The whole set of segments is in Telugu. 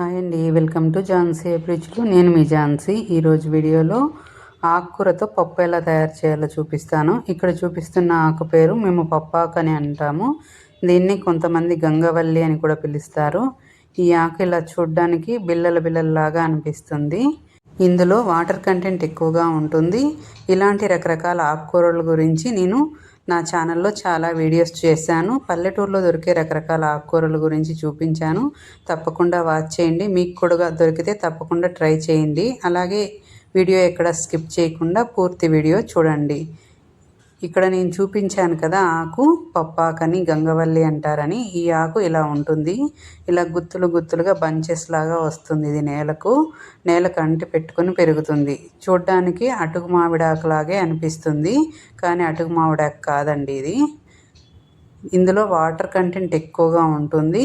హాయ్ అండి. వెల్కమ్ టు ఝాన్సీ రుచులు నేను మీ ఝాన్సీ. ఈరోజు వీడియోలో ఆకుకూరతో పప్పు ఎలా తయారు చేయాలో చూపిస్తాను. ఇక్కడ చూపిస్తున్న ఆకు పేరు మేము పప్పాకు అని అంటాము. దీన్ని కొంతమంది గంగవల్లి అని కూడా పిలుస్తారు. ఈ ఆకు ఇలా చూడ్డానికి బిల్లల బిల్లల్లాగా అనిపిస్తుంది. ఇందులో వాటర్ కంటెంట్ ఎక్కువగా ఉంటుంది. ఇలాంటి రకరకాల ఆకుకూరల గురించి నేను నా ఛానల్లో చాలా వీడియోస్ చేశాను. పల్లెటూరులో దొరికే రకరకాల ఆకుకూరల గురించి చూపించాను. తప్పకుండా వాచ్ చేయండి. మీకు కూడా దొరికితే తప్పకుండా ట్రై చేయండి. అలాగే వీడియో ఎక్కడ స్కిప్ చేయకుండా పూర్తి వీడియో చూడండి. ఇక్కడ నేను చూపించాను కదా ఆకు పప్పాకని గంగవల్లి అంటారని. ఈ ఆకు ఇలా ఉంటుంది. ఇలా గుత్తులు గుత్తులుగా బంచెస్ లాగా వస్తుంది ఇది నేలకు. నేలకు అంటి పెట్టుకొని పెరుగుతుంది. చూడ్డానికి అటుకు మామిడాకులాగే అనిపిస్తుంది. కానీ అటుకు మామిడాకు కాదండి ఇది. ఇందులో వాటర్ కంటెంట్ ఎక్కువగా ఉంటుంది.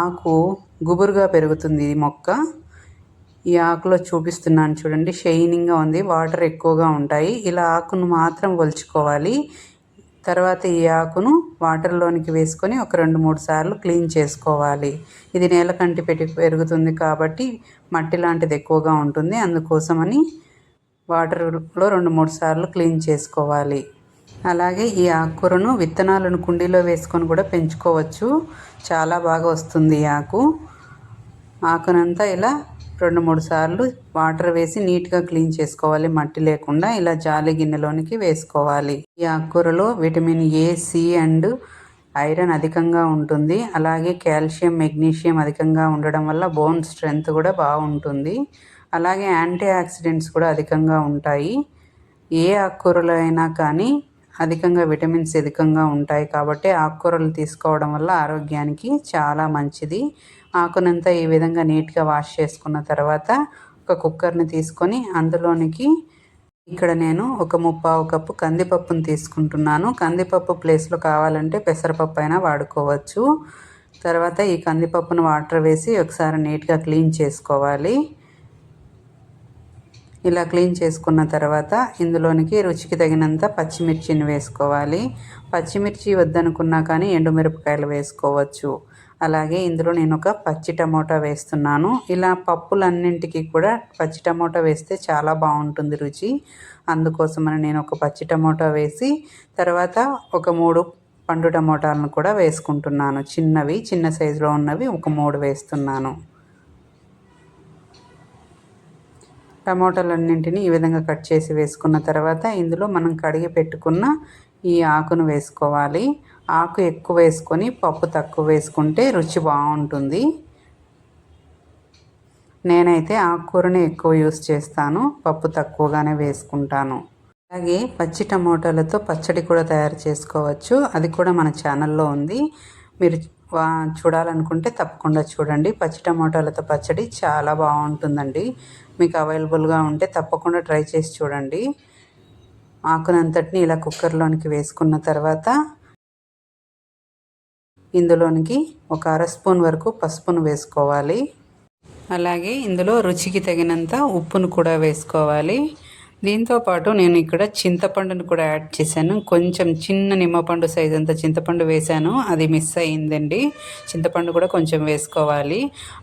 ఆకు గుబురుగా పెరుగుతుంది ఈ మొక్క. ఈ ఆకులో చూపిస్తున్నాను చూడండి. షైనింగ్గా ఉంది. వాటర్ ఎక్కువగా ఉంటాయి. ఇలా ఆకును మాత్రం ఒలుచుకోవాలి తర్వాత ఈ ఆకును వాటర్లోనికి వేసుకొని ఒక రెండు మూడు సార్లు క్లీన్ చేసుకోవాలి. ఇది నేల కంటి పెట్టి పెరుగుతుంది కాబట్టి మట్టి లాంటిది ఎక్కువగా ఉంటుంది. అందుకోసమని వాటర్లో రెండు మూడు సార్లు క్లీన్ చేసుకోవాలి. అలాగే ఈ ఆకుకూరను విత్తనాలను కుండీలో వేసుకొని కూడా పెంచుకోవచ్చు. చాలా బాగా వస్తుంది ఈ ఆకు. ఆకునంతా ఇలా రెండు మూడు సార్లు వాటర్ వేసి నీట్గా క్లీన్ చేసుకోవాలి. మట్టి లేకుండా ఇలా జాలి గిన్నెలోనికి వేసుకోవాలి. ఈ ఆకుకూరలో vitamin A C and iron అధికంగా ఉంటుంది. అలాగే కాల్షియం మెగ్నీషియం అధికంగా ఉండడం వల్ల బోన్ స్ట్రెంగ్త్ కూడా బాగుంటుంది. అలాగే యాంటీ ఆక్సిడెంట్స్ కూడా అధికంగా ఉంటాయి. ఏ ఆకుకూరలు అయినా కానీ అధికంగా విటమిన్స్ అధికంగా ఉంటాయి. కాబట్టి ఆకుకూరలు తీసుకోవడం వల్ల ఆరోగ్యానికి చాలా మంచిది. ఆకునంతా ఈ విధంగా నీట్గా వాష్ చేసుకున్న తర్వాత ఒక కుక్కర్ని తీసుకొని అందులోనికి ఇక్కడ నేను ఒక ముప్పావు కప్పు కందిపప్పును తీసుకుంటున్నాను. కందిపప్పు ప్లేస్లో కావాలంటే పెసరపప్పు అయినా వాడుకోవచ్చు. తర్వాత ఈ కందిపప్పును వాటర్ వేసి ఒకసారి నీట్గా క్లీన్ చేసుకోవాలి. ఇలా క్లీన్ చేసుకున్న తర్వాత ఇందులోనికి రుచికి తగినంత పచ్చిమిర్చిని వేసుకోవాలి. పచ్చిమిర్చి వద్దనుకున్నా కానీ ఎండుమిరపకాయలు వేసుకోవచ్చు. అలాగే ఇందులో నేను ఒక పచ్చి టమోటా వేస్తున్నాను. ఇలా పప్పులన్నింటికి కూడా పచ్చి టమోటా వేస్తే చాలా బాగుంటుంది రుచి. అందుకోసమని నేను ఒక పచ్చి టమోటా వేసి తర్వాత ఒక మూడు పండు టమోటాలను కూడా వేసుకుంటున్నాను. చిన్నవి చిన్న సైజులో ఉన్నవి ఒక మూడు వేస్తున్నాను. టమోటాలన్నింటినీ ఈ విధంగా కట్ చేసి వేసుకున్న తర్వాత ఇందులో మనం కడిగి పెట్టుకున్న ఈ ఆకును వేసుకోవాలి. ఆకు ఎక్కువ వేసుకొని పప్పు తక్కువ వేసుకుంటే రుచి బాగుంటుంది. నేనైతే ఆకుకూరని ఎక్కువ యూస్ చేస్తాను పప్పు తక్కువగానే వేసుకుంటాను. అలాగే పచ్చి టమోటాలతో పచ్చడి కూడా తయారు చేసుకోవచ్చు. అది కూడా మన ఛానల్లో ఉంది. మీరు చూడాలనుకుంటే తప్పకుండా చూడండి. పచ్చి టమోటాలతో పచ్చడి చాలా బాగుంటుందండి. మీకు అవైలబుల్గా ఉంటే తప్పకుండా ట్రై చేసి చూడండి. ఆకునంతటిని ఇలా కుక్కర్లోనికి వేసుకున్న తర్వాత ఇందులోనికి ఒక అర స్పూన్ వరకు పసుపును వేసుకోవాలి. అలాగే ఇందులో రుచికి తగినంత ఉప్పును కూడా వేసుకోవాలి. దీంతోపాటు నేను ఇక్కడ చింతపండును కూడా యాడ్ చేశాను. కొంచెం చిన్న నిమ్మపండు సైజ్ అంత చింతపండు వేశాను. అది మిస్ అయ్యిందండి చింతపండు కూడా కొంచెం వేసుకోవాలి.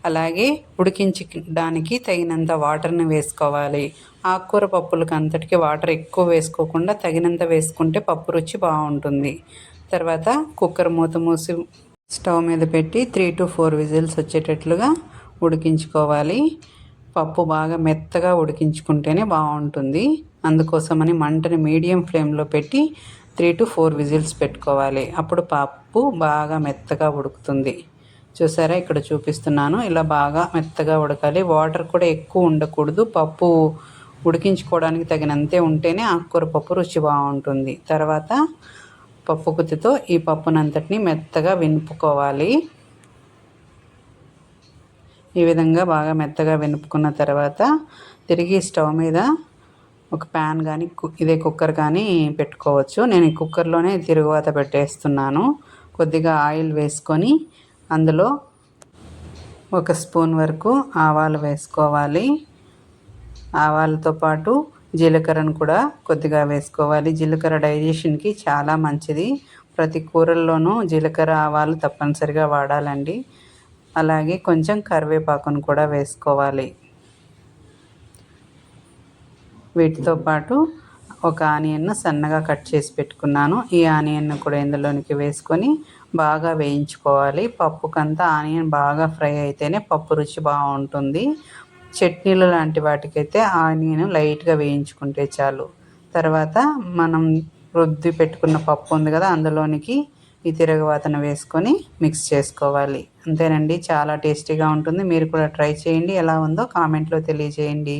అలాగే ఉడికించడానికి తగినంత వాటర్ని వేసుకోవాలి. ఆకుకూర పప్పులకు అంతటికి వాటర్ ఎక్కువ వేసుకోకుండా తగినంత వేసుకుంటే పప్పు రుచి బాగుంటుంది. తర్వాత కుక్కర్ మూత మూసి స్టవ్ మీద పెట్టి త్రీ టు ఫోర్ విజిల్స్ వచ్చేటట్లుగా ఉడికించుకోవాలి. పప్పు బాగా మెత్తగా ఉడికించుకుంటేనే బాగుంటుంది. అందుకోసమని మంటని మీడియం ఫ్లేమ్లో పెట్టి త్రీ టు ఫోర్ విజిల్స్ పెట్టుకోవాలి. అప్పుడు పప్పు బాగా మెత్తగా ఉడుకుతుంది. చూసారా? ఇక్కడ చూపిస్తున్నాను. ఇలా బాగా మెత్తగా ఉడకాలి. వాటర్ కూడా ఎక్కువ ఉండకూడదు. పప్పు ఉడికించుకోవడానికి తగినంతే ఉంటేనే ఆకుకూర పప్పు రుచి బాగుంటుంది. తర్వాత పప్పు గుత్తితో ఈ పప్పునంతటిని మెత్తగా వినుపుకోవాలి. ఈ విధంగా బాగా మెత్తగా వెనుపుకున్న తర్వాత తిరిగి స్టవ్ మీద ఒక ప్యాన్ కానీ ఇదే కుక్కర్ కానీ పెట్టుకోవచ్చు. నేను ఈ కుక్కర్లోనే తిరుగువాత పెట్టేస్తున్నాను. కొద్దిగా ఆయిల్ వేసుకొని అందులో ఒక స్పూన్ వరకు ఆవాలు వేసుకోవాలి. ఆవాలతో పాటు జీలకర్రను కూడా కొద్దిగా వేసుకోవాలి. జీలకర్ర డైజెషన్కి చాలా మంచిది. ప్రతి కూరల్లోనూ జీలకర్ర ఆవాలు తప్పనిసరిగా వాడాలండి. అలాగే కొంచెం కరివేపాకును కూడా వేసుకోవాలి. వీటితో పాటు ఒక ఆనియన్ను సన్నగా కట్ చేసి పెట్టుకున్నాను. ఈ ఆనియన్ను కూడా ఇందులోనికి వేసుకొని బాగా వేయించుకోవాలి. పప్పుకంతా ఆనియన్ బాగా ఫ్రై అయితేనే పప్పు రుచి బాగుంటుంది. చట్నీలు లాంటి వాటికైతే ఆనియన్ లైట్గా వేయించుకుంటే చాలు. తర్వాత మనం రుద్ది పెట్టుకున్న పప్పు ఉంది కదా అందులోనికి ఈ తిరగవాతను వేసుకొని మిక్స్ చేసుకోవాలి. అంతేనండి చాలా టేస్టీగా ఉంటుంది. మీరు కూడా ట్రై చేయండి ఎలా ఉందో కామెంట్లో తెలియజేయండి.